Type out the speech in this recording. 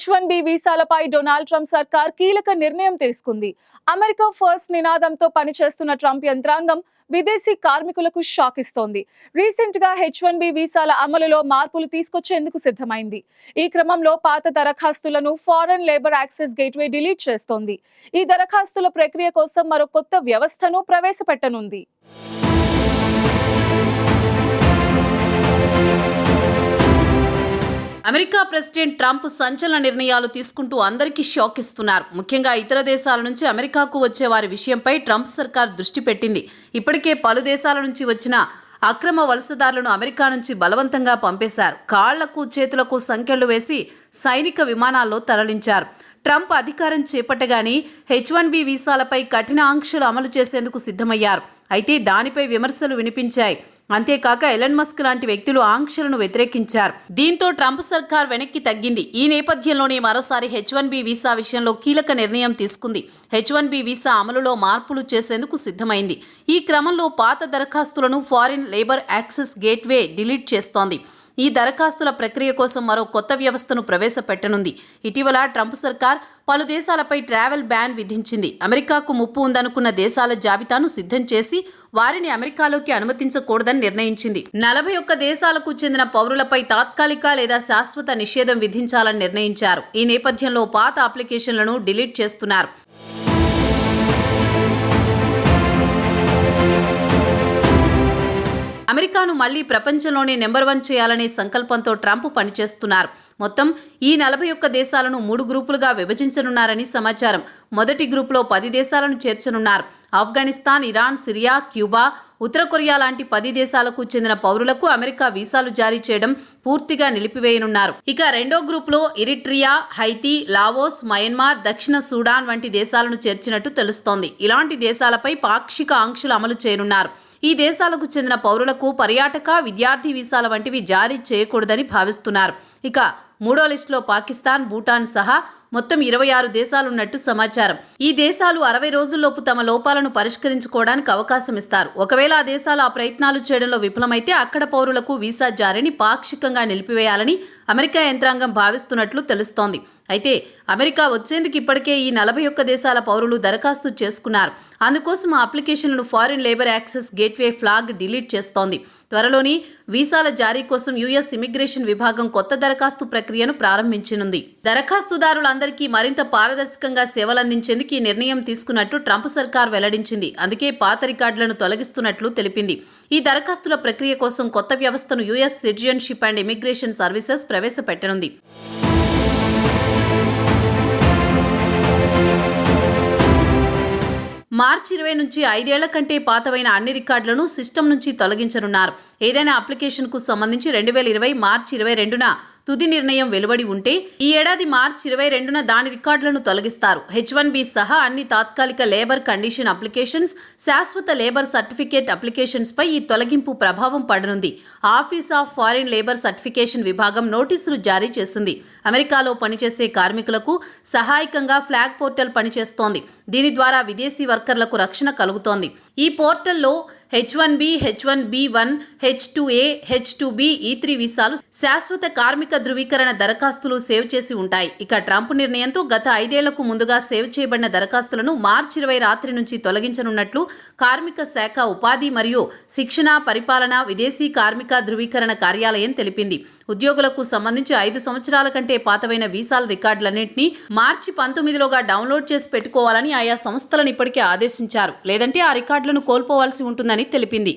H one B వీసాలపై Donald Trump సర్కార్ కీలక నిర్ణయం తీసుకుంది. అమెరికా ఫస్ట్ నినాదంతో పనిచేస్తున్న ట్రంప్ యంత్రాంగం విదేశీ కార్మికులకు షాక్ ఇస్తోంది రీసెంట్గా హెచ్ వన్ బి వీసాల అమలులో మార్పులు తీసుకొచ్చేందుకు సిద్ధమైంది. ఈ క్రమంలో పాత దరఖాస్తులను foreign labour access gateway delete చేస్తోంది. ఈ దరఖాస్తుల ప్రక్రియ కోసం మరో కొత్త వ్యవస్థను ప్రవేశపెట్టనుంది. అమెరికా ప్రెసిడెంట్ ట్రంప్ సంచలన నిర్ణయాలు తీసుకుంటూ అందరికీ షాక్ ఇస్తున్నారు. ముఖ్యంగా ఇతర దేశాల నుంచి అమెరికాకు వచ్చే వారి విషయంపై ట్రంప్ సర్కార్ దృష్టి పెట్టింది. ఇప్పటికే పలు దేశాల నుంచి వచ్చిన అక్రమ వలసదారులను అమెరికా నుంచి బలవంతంగా పంపేశారు. కాళ్ళకు చేతులకు సంఖ్యలు వేసి సైనిక విమానాల్లో తరలించారు. ట్రంప్ అధికారం చేపట్టగానే హెచ్ వన్ బి వీసాలపై కఠిన ఆంక్షలు అమలు చేసేందుకు సిద్ధమయ్యారు. అయితే దానిపై విమర్శలు వినిపించాయి. అంతేకాక ఎలన్ మస్క్ లాంటి వ్యక్తులు ఆంక్షలను వ్యతిరేకించారు. దీంతో ట్రంప్ సర్కార్ వెనక్కి తగ్గింది. ఈ నేపథ్యంలోనే మరోసారి హెచ్ వన్ బి వీసా విషయంలో కీలక నిర్ణయం తీసుకుంది. హెచ్ వన్ బి వీసా అమలులో మార్పులు చేసేందుకు సిద్ధమైంది. ఈ క్రమంలో పాత దరఖాస్తులను foreign labour access gateway delete చేస్తోంది. ఈ దరఖాస్తుల ప్రక్రియ కోసం మరో కొత్త వ్యవస్థను ప్రవేశపెట్టనుంది. ఇటీవల ట్రంప్ సర్కార్ పలు దేశాలపై ట్రావెల్ బ్యాన్ విధించింది. అమెరికాకు ముప్పు ఉందనుకున్న దేశాల జాబితాను సిద్ధం చేసి వారిని అమెరికాలోకి అనుమతించకూడదని నిర్ణయించింది. నలభై ఒక్క దేశాలకు చెందిన పౌరులపై తాత్కాలిక లేదా శాశ్వత నిషేధం విధించాలని నిర్ణయించారు. ఈ నేపథ్యంలో పాత అప్లికేషన్లను డిలీట్ చేస్తున్నారు. అమెరికాను మళ్ళీ ప్రపంచంలోనే నెంబర్ వన్ చేయాలనే సంకల్పంతో ట్రంప్ పనిచేస్తున్నారు. మొత్తం ఈ నలభై ఒక్క దేశాలను మూడు గ్రూపులుగా విభజించనున్నారని సమాచారం. మొదటి గ్రూపులో పది దేశాలను చేర్చనున్నారు. ఆఫ్ఘనిస్తాన్ ఇరాన్ సిరియా క్యూబా ఉత్తర కొరియా లాంటి పది దేశాలకు చెందిన పౌరులకు అమెరికా వీసాలు జారీ చేయడం పూర్తిగా నిలిపివేయనున్నారు. ఇక రెండో గ్రూపులో ఇరిట్రియా హైతీ లావోస్ మయన్మార్ దక్షిణ సూడాన్ వంటి దేశాలను చేర్చినట్టు తెలుస్తోంది. ఇలాంటి దేశాలపై పాక్షిక ఆంక్షలు అమలు చేయనున్నారు. ఈ దేశాలకు చెందిన పౌరులకు పర్యాటక విద్యార్థి వీసాల వంటివి జారీ చేయకూడదని భావిస్తున్నారు. ఇక మూడో లిస్టులో పాకిస్తాన్ భూటాన్ సహా మొత్తం ఇరవై ఆరు దేశాలున్నట్టు సమాచారం. ఈ దేశాలు అరవై రోజుల్లోపు తమ లోపాలను పరిష్కరించుకోవడానికి అవకాశం ఇస్తారు. ఒకవేళ ఆ దేశాలు ఆ ప్రయత్నాలు చేయడంలో విఫలమైతే అక్కడ పౌరులకు వీసా జారీని పాక్షికంగా నిలిపివేయాలని అమెరికా యంత్రాంగం భావిస్తున్నట్లు తెలుస్తోంది. అయితే అమెరికా వచ్చేందుకు ఇప్పటికే ఈ నలభై ఒక్క దేశాల పౌరులు దరఖాస్తు చేసుకున్నారు. అందుకోసం ఆ అప్లికేషన్లను foreign labour access gateway flag delete చేస్తోంది. త్వరలోని వీసాల జారీ కోసం యుఎస్ ఇమిగ్రేషన్ విభాగం కొత్త దరఖాస్తు ప్రక్రియను ప్రారంభించనుంది. దరఖాస్తుదారులందరికీ మరింత పారదర్శకంగా సేవలందించేందుకు ఈ నిర్ణయం తీసుకున్నట్టు ట్రంప్ సర్కార్ వెల్లడించింది. అందుకే పాత రికార్డులను తొలగిస్తున్నట్లు తెలిపింది. ఈ దరఖాస్తుల ప్రక్రియ కోసం కొత్త వ్యవస్థను US citizenship and immigration services ప్రవేశపెట్టనుంది. మార్చి ఇరవై నుంచి ఐదేళ్ళ కంటే పాతవైన అన్ని రికార్డులను సిస్టమ్ నుంచి తొలగించనున్నారు. ఏదైనా అప్లికేషన్కు సంబంధించి రెండు వేల ఇరవై మార్చి ఇరవై రెండున తుది నిర్ణయం వెలువడి ఉంటే ఈ ఏడాది మార్చి ఇరవై రెండున దాని రికార్డులను తొలగిస్తారు. హెచ్ వన్ బి సహా అన్ని తాత్కాలిక లేబర్ కండిషన్ అప్లికేషన్స్ శాశ్వత లేబర్ సర్టిఫికేట్ అప్లికేషన్స్ పై ఈ తొలగింపు ప్రభావం పడనుంది. Office of foreign labour certification విభాగం నోటీసులు జారీ చేసింది. అమెరికాలో పనిచేసే కార్మికులకు సహాయకంగా ఫ్లాగ్ పోర్టల్ పనిచేస్తోంది. దీని ద్వారా విదేశీ వర్కర్లకు రక్షణ కలుగుతోంది. ఈ పోర్టల్లో H one B H one B one H two A H two B E three వీసాలు శాశ్వత కార్మిక ధృవీకరణ దరఖాస్తులు సేవ్ చేసి ఉంటాయి. ఇక ట్రంప్ నిర్ణయంతో గత ఐదేళ్ళకు ముందుగా సేవ్ చేయబడిన దరఖాస్తులను మార్చి ఇరవై రాత్రి నుంచి తొలగించనున్నట్లు కార్మిక శాఖ ఉపాధి మరియు శిక్షణ పరిపాలన విదేశీ కార్మిక ధృవీకరణ కార్యాలయం తెలిపింది. ఉద్యోగులకు సంబంధించి ఐదు సంవత్సరాల కంటే పాతవైన వీసాల రికార్డులన్నింటినీ మార్చి పంతొమ్మిదిలోగా డౌన్లోడ్ చేసి పెట్టుకోవాలని ఆయా సంస్థలను ఇప్పటికే ఆదేశించారు. లేదంటే ఆ రికార్డులను కోల్పోవాల్సి ఉంటుందని తెలిపింది.